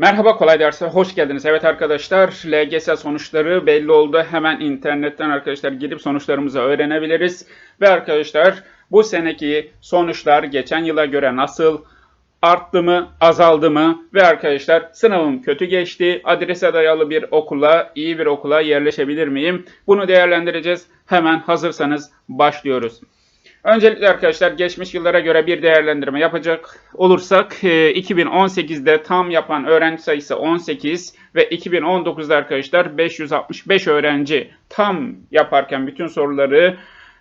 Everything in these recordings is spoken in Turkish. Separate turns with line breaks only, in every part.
Merhaba kolay derse hoş geldiniz. Evet arkadaşlar LGS sonuçları belli oldu. Hemen internetten arkadaşlar gidip sonuçlarımızı öğrenebiliriz. Ve arkadaşlar bu seneki sonuçlar geçen yıla göre nasıl arttı mı, azaldı mı ve arkadaşlar sınavım kötü geçti. Adrese dayalı bir okula, iyi bir okula yerleşebilir miyim? Bunu değerlendireceğiz. Hemen hazırsanız başlıyoruz. Öncelikle arkadaşlar geçmiş yıllara göre bir değerlendirme yapacak olursak e, 2018'de tam yapan öğrenci sayısı 18 ve 2019'da arkadaşlar 565 öğrenci tam yaparken bütün soruları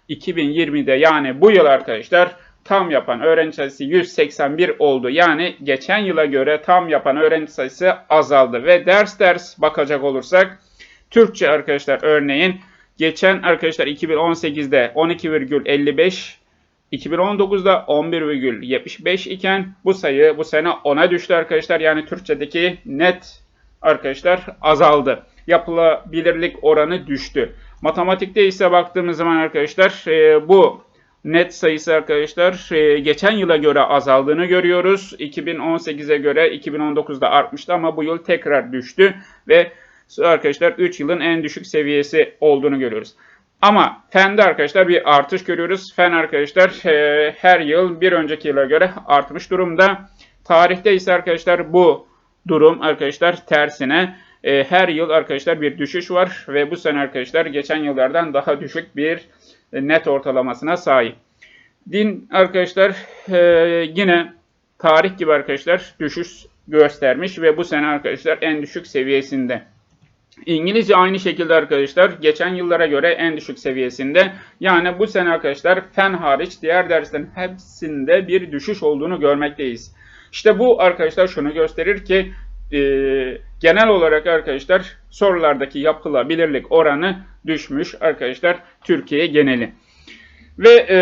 2020'de yani bu yıl arkadaşlar tam yapan öğrenci sayısı 181 oldu. Yani geçen yıla göre tam yapan öğrenci sayısı azaldı ve ders ders bakacak olursak Türkçe arkadaşlar örneğin Geçen arkadaşlar 2018'de 12,55 2019'da 11,75 iken bu sayı bu sene 10'a düştü arkadaşlar. Yani Türkçedeki net arkadaşlar azaldı. Yapılabilirlik oranı düştü. Matematikte ise baktığımız zaman arkadaşlar e, bu net sayısı arkadaşlar e, geçen yıla göre azaldığını görüyoruz. 2018'e göre 2019'da artmıştı ama bu yıl tekrar düştü ve arkadaşlar 3 yılın en düşük seviyesi olduğunu görüyoruz. Ama fende arkadaşlar bir artış görüyoruz. Fen arkadaşlar e, her yıl bir önceki yıla göre artmış durumda. Tarihte ise arkadaşlar bu durum arkadaşlar tersine e, her yıl arkadaşlar bir düşüş var ve bu sene arkadaşlar geçen yıllardan daha düşük bir net ortalamasına sahip. Din arkadaşlar e, yine tarih gibi arkadaşlar düşüş göstermiş ve bu sene arkadaşlar en düşük seviyesinde. İngilizce aynı şekilde arkadaşlar geçen yıllara göre en düşük seviyesinde. Yani bu sene arkadaşlar fen hariç diğer derslerin hepsinde bir düşüş olduğunu görmekteyiz. İşte bu arkadaşlar şunu gösterir ki e, genel olarak arkadaşlar sorulardaki yapılabilirlik oranı düşmüş arkadaşlar Türkiye geneli. Ve e,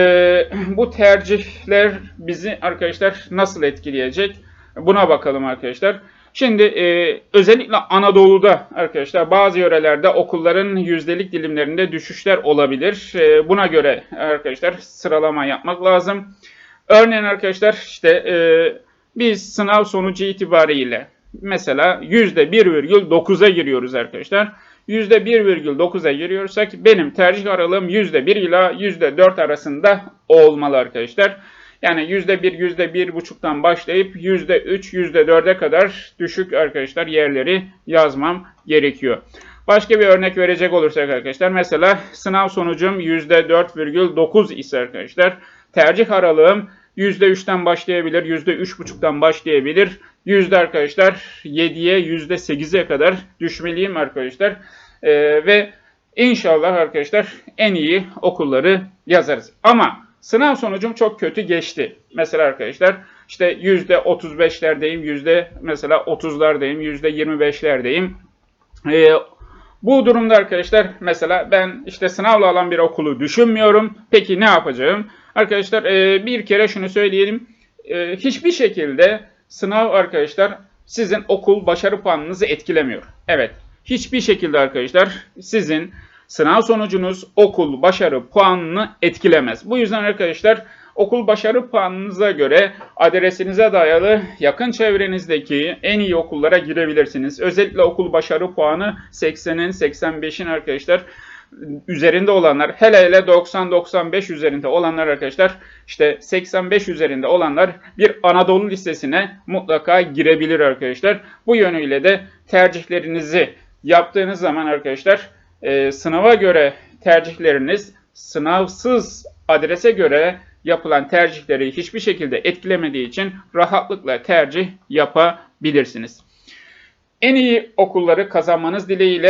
bu tercihler bizi arkadaşlar nasıl etkileyecek? Buna bakalım arkadaşlar. Şimdi e, özellikle Anadolu'da arkadaşlar bazı yörelerde okulların yüzdelik dilimlerinde düşüşler olabilir. E, buna göre arkadaşlar sıralama yapmak lazım. Örneğin arkadaşlar işte e, biz sınav sonucu itibariyle mesela %1,9'a giriyoruz arkadaşlar. %1,9'a giriyorsak benim tercih aralığım %1 ila %4 arasında olmalı arkadaşlar. Yani %1, %1,5'tan başlayıp %3, %4'e kadar düşük arkadaşlar yerleri yazmam gerekiyor. Başka bir örnek verecek olursak arkadaşlar mesela sınav sonucum %4,9 ise arkadaşlar tercih aralığım %3'ten başlayabilir, %3,5'tan başlayabilir. Yüzde arkadaşlar 7'ye %8'e kadar düşmeliyim arkadaşlar. Ee, ve inşallah arkadaşlar en iyi okulları yazarız. Ama Sınav sonucum çok kötü geçti. Mesela arkadaşlar işte yüzde 35'lerdeyim, yüzde mesela 30'lardayım, yüzde 25'lerdeyim. Ee, bu durumda arkadaşlar mesela ben işte sınavla alan bir okulu düşünmüyorum. Peki ne yapacağım? Arkadaşlar e, bir kere şunu söyleyelim. E, hiçbir şekilde sınav arkadaşlar sizin okul başarı puanınızı etkilemiyor. Evet. Hiçbir şekilde arkadaşlar sizin sınav sonucunuz okul başarı puanını etkilemez. Bu yüzden arkadaşlar okul başarı puanınıza göre adresinize dayalı yakın çevrenizdeki en iyi okullara girebilirsiniz. Özellikle okul başarı puanı 80'in 85'in arkadaşlar üzerinde olanlar hele hele 90-95 üzerinde olanlar arkadaşlar işte 85 üzerinde olanlar bir Anadolu listesine mutlaka girebilir arkadaşlar. Bu yönüyle de tercihlerinizi yaptığınız zaman arkadaşlar e, sınava göre tercihleriniz sınavsız adrese göre yapılan tercihleri hiçbir şekilde etkilemediği için rahatlıkla tercih yapabilirsiniz. En iyi okulları kazanmanız dileğiyle